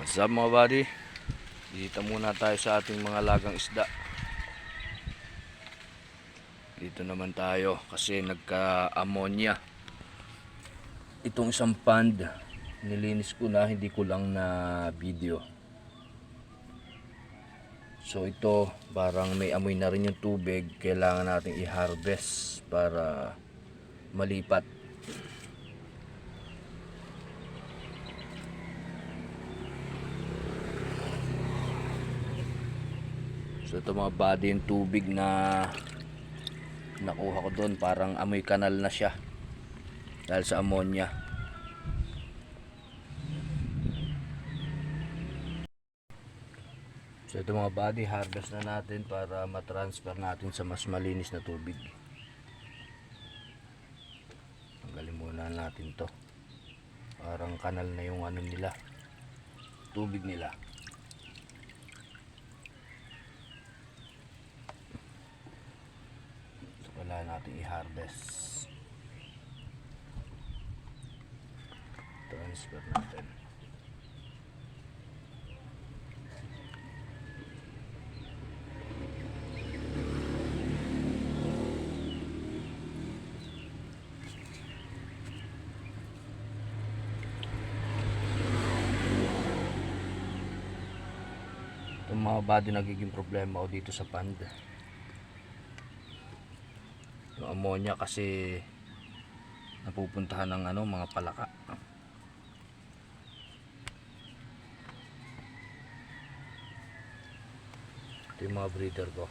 What's up mga buddy? Dito muna tayo sa ating mga lagang isda. Dito naman tayo kasi nagka-ammonia. Itong isang pond, nilinis ko na, hindi ko lang na video. So ito, parang may amoy na rin yung tubig. Kailangan nating i-harvest para malipat. So ito mga body yung tubig na nakuha ko doon. Parang amoy kanal na siya. Dahil sa ammonia. So ito mga body, harvest na natin para matransfer natin sa mas malinis na tubig. Tanggalin muna natin to. Parang kanal na yung ano nila. Tubig nila. Kailangan natin i-harvest. Transfer natin. Itong mga body nagiging problema o dito sa pond. Ammonia kasi napupuntahan ng ano, mga palaka. Ito yung mga breeder ko.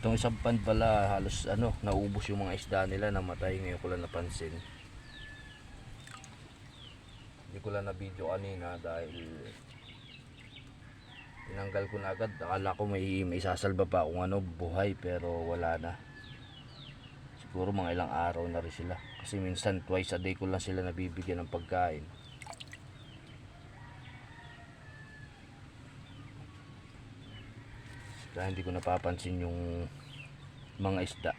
Itong isang pan pala halos ano, naubos yung mga isda nila namatay ngayon ko lang napansin. Hindi ko lang na video kanina dahil tinanggal ko na agad. Akala ko may, may sasalba pa kung ano buhay pero wala na. Siguro mga ilang araw na rin sila. Kasi minsan twice a day ko lang sila nabibigyan ng pagkain. Kaya hindi ko napapansin yung mga isda.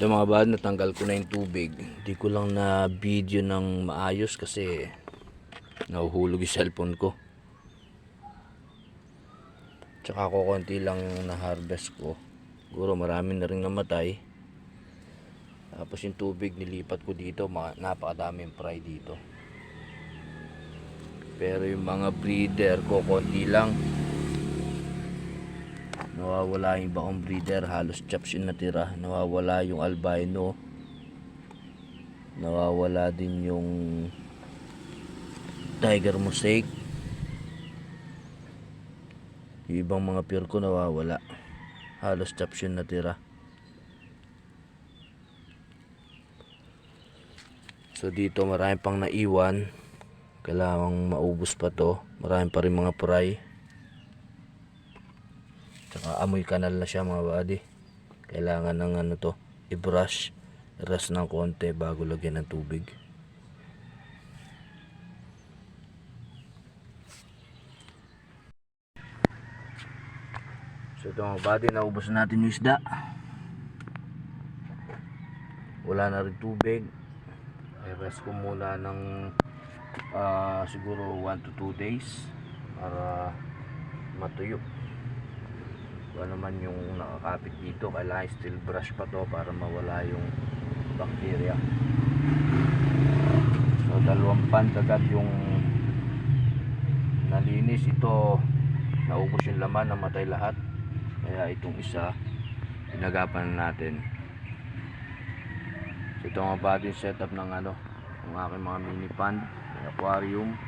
Ito mga bad, natanggal ko na yung tubig. Hindi ko lang na video ng maayos kasi nahuhulog yung cellphone ko. Tsaka ako konti lang na harvest ko. Siguro marami na rin namatay. Tapos yung tubig nilipat ko dito, napakadaming fry dito. Pero yung mga breeder ko, konti lang. Nawawala yung iba kong breeder, halos chops yung natira. Nawawala yung albino. Nawawala din yung tiger mosaic. Yung ibang mga pure ko nawawala. Halos chops yung natira. So dito marami pang naiwan. Kailangang maubos pa to. Marami pa rin mga fry. Amoy kanal na siya mga buddy. Kailangan ng ano to, i-brush, ras ng konti bago lagyan ng tubig. So ito mga buddy, naubos na natin yung isda. Wala na rin tubig. I-rest ko muna ng ah, siguro 1 to 2 days para matuyo. Wala naman yung nakakapit dito. Kailangan still brush pa to para mawala yung bacteria. So dalawang pan agad yung nalinis. Ito naubos yung laman, namatay lahat. Kaya itong isa pinagapan natin. So, ito nga ba din setup ng ano, ng aking mga mini pond, aquarium.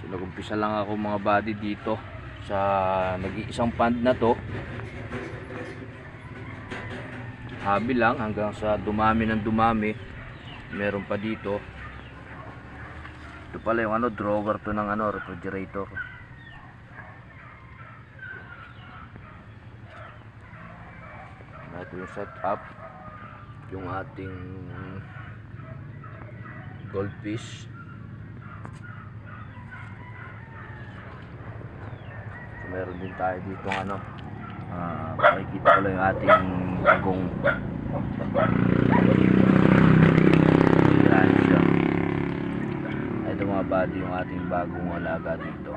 So nagumpisa lang ako mga body dito sa nag-iisang pond na to habi lang hanggang sa dumami ng dumami meron pa dito. Ito pala yung ano drawer to ng ano refrigerator. Ito yung setup yung ating goldfish so, meron din tayo dito ng ano ah makikita ko lang yung ating bagong. Ito mga buddy yung ating bagong alaga dito.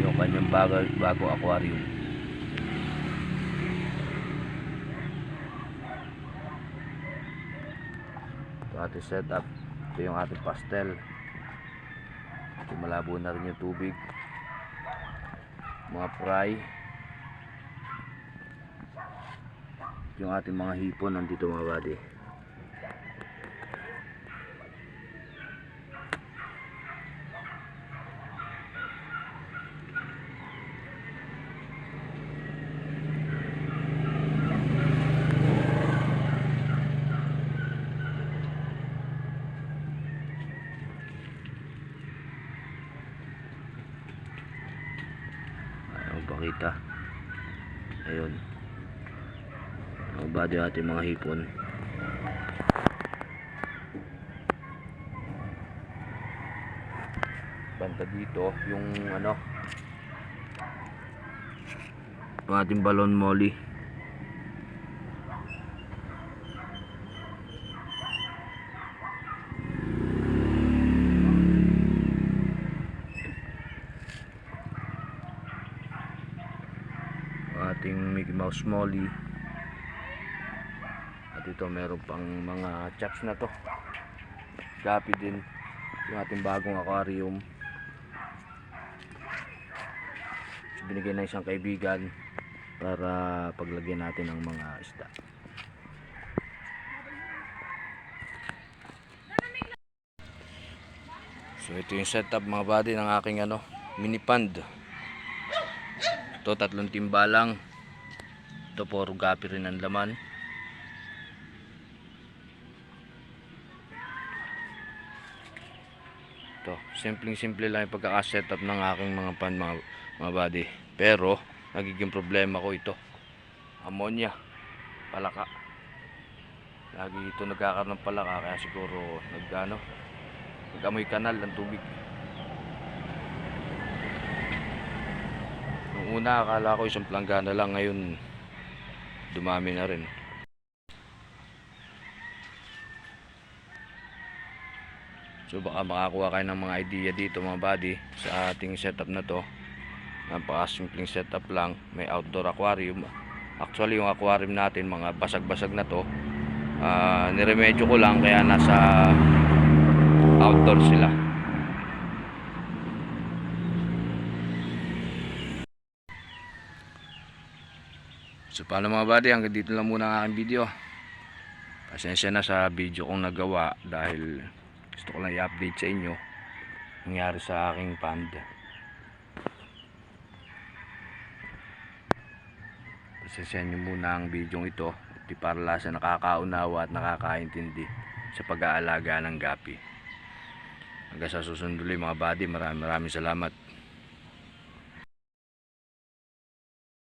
Yung kanyang bago, aquarium. Ito ating setup. Ito yung ating pastel. Malabo na rin yung tubig. Mga fry. Yung ating mga hipon nandito mga buddy. Ayaw pakita. Ayun. Body yung ating mga hipon. Banta dito yung ano yung ating balon molly. Yung ating Mickey Mouse Molly. At ito meron pang mga chaps na to. Gapi din yung ating bagong aquarium. So, binigay na isang kaibigan para paglagyan natin ng mga isda. So ito yung setup mga buddy ng aking ano, mini pond. Ito tatlong timba lang. Ito puro gapi rin ang laman. Ito, simpleng simple lang yung pagkaka-setup ng aking mga pan mga, mga body. Pero, nagiging problema ko ito. Ammonia. Palaka. Lagi ito nagkakaroon ng palaka kaya siguro nagano nag-amoy kanal ng tubig. Nung una akala ko isang planggana lang ngayon dumami na rin. So baka makakuha kayo ng mga idea dito mga buddy sa ating setup na to. Napaka-simpleng setup lang. May outdoor aquarium. Actually yung aquarium natin mga basag-basag na to. ah niremedyo ko lang kaya nasa outdoor sila. So paano mga buddy, hanggang dito lang muna ang aking video. Pasensya na sa video kong nagawa dahil gusto ko lang i-update sa inyo nangyari sa aking pond. Pasensya nyo muna ang video ito di para sa nakakaunawa at nakakaintindi sa pag-aalaga ng gapi. Hanggang sa susunod ulit mga buddy, maraming maraming salamat.